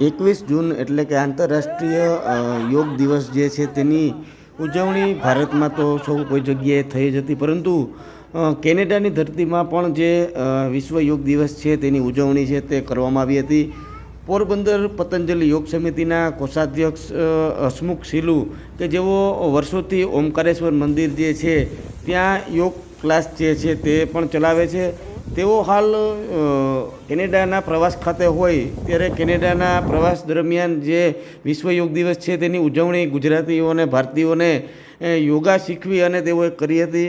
એકવીસ જૂન એટલે કે આંતરરાષ્ટ્રીય યોગ દિવસ જે છે તેની ઉજવણી ભારતમાં તો સૌ કોઈ જગ્યાએ થઈ જ હતી. પરંતુ કેનેડાની ધરતીમાં પણ જે વિશ્વ યોગ દિવસ છે તેની ઉજવણી છે તે કરવામાં આવી હતી. પોરબંદર પતંજલિ યોગ સમિતિના કોષાધ્યક્ષ હસમુખ સિલુ કે જેઓ વર્ષોથી ઓમકારેશ્વર મંદિર જે છે, ત્યાં યોગ ક્લાસ જે છે તે પણ ચલાવે છે. તેઓ હાલ કેનેડાના પ્રવાસ ખાતે હોય ત્યારે કેનેડાના પ્રવાસ દરમિયાન જે વિશ્વ યોગ દિવસ છે તેની ઉજવણી ગુજરાતીઓને, ભારતીયોને યોગા શીખવી અને તેઓએ કરી હતી.